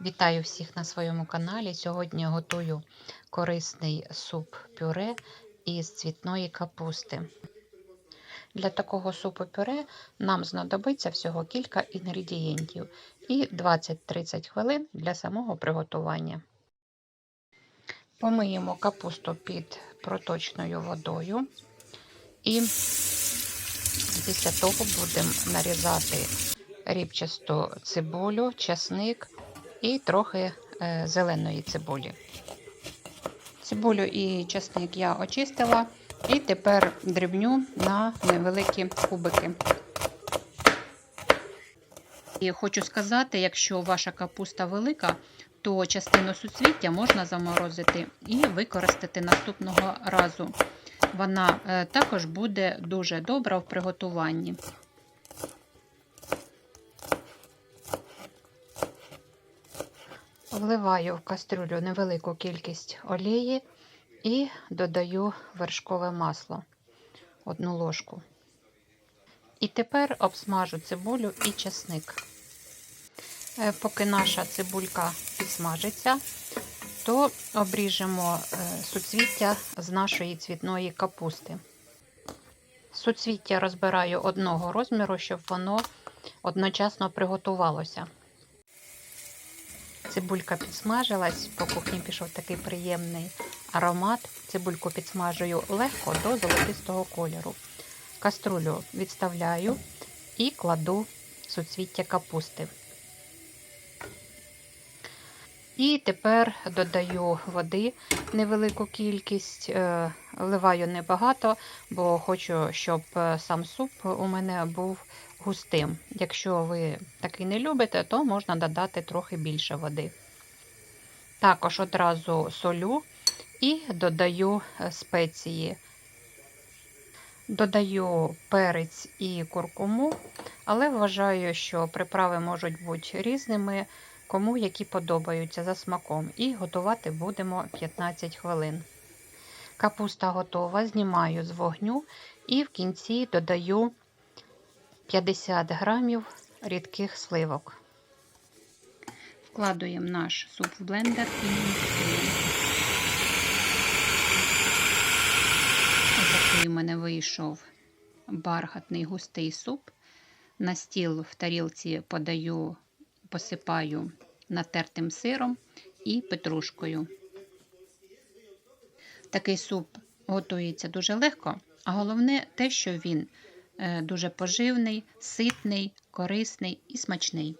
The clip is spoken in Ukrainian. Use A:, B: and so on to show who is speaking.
A: Вітаю всіх на своєму каналі. Сьогодні готую корисний суп-пюре із цвітної капусти. Для такого супу-пюре нам знадобиться всього кілька інгредієнтів і 20-30 хвилин для самого приготування. Помиємо капусту під проточною водою і після того будемо нарізати рібчасту цибулю, часник і трохи е, зеленої цибулі. Цибулю і часник я очистила і тепер дрібню на невеликі кубики. І хочу сказати, якщо ваша капуста велика, то частину суцвіття можна заморозити і використати наступного разу. Вона е, також буде дуже добра в приготуванні. Вливаю в кастрюлю невелику кількість олії і додаю вершкове масло одну ложку. І тепер обсмажу цибулю і чесник. Е, Поки наша цибулька підсмажиться, то обріжемо е, суцвіття з нашої цвітної капусти. Суцвіття розбираю одного розміру, щоб воно одночасно приготувалося. Цибулька підсмажилась, по кухні пішов такий приємний аромат. Цибульку підсмажую легко до золотистого кольору. Каструлю відставляю і кладу суцвіття капусти. І тепер додаю води невелику кількість, е, вливаю небагато, бо хочу, щоб е, сам суп у мене був густим. Якщо ви такий не любите, то можна додати трохи більше води. Також одразу солю і додаю е, спеції. Додаю перець і куркуму, але вважаю, що приправи можуть бути різними, кому які подобаються за смаком. І готувати будемо 15 хвилин. Капуста готова, знімаю з вогню і в кінці додаю 50 грамів рідких сливок. Вкладуємо наш суп в блендер і міксуємо. Такий у мене вийшов бархатний густий суп. На стіл в тарілці подаю, посипаю натертим сиром і петрушкою. Такий суп готується дуже легко, а головне те, що він е, дуже поживний, ситний, корисний і смачний.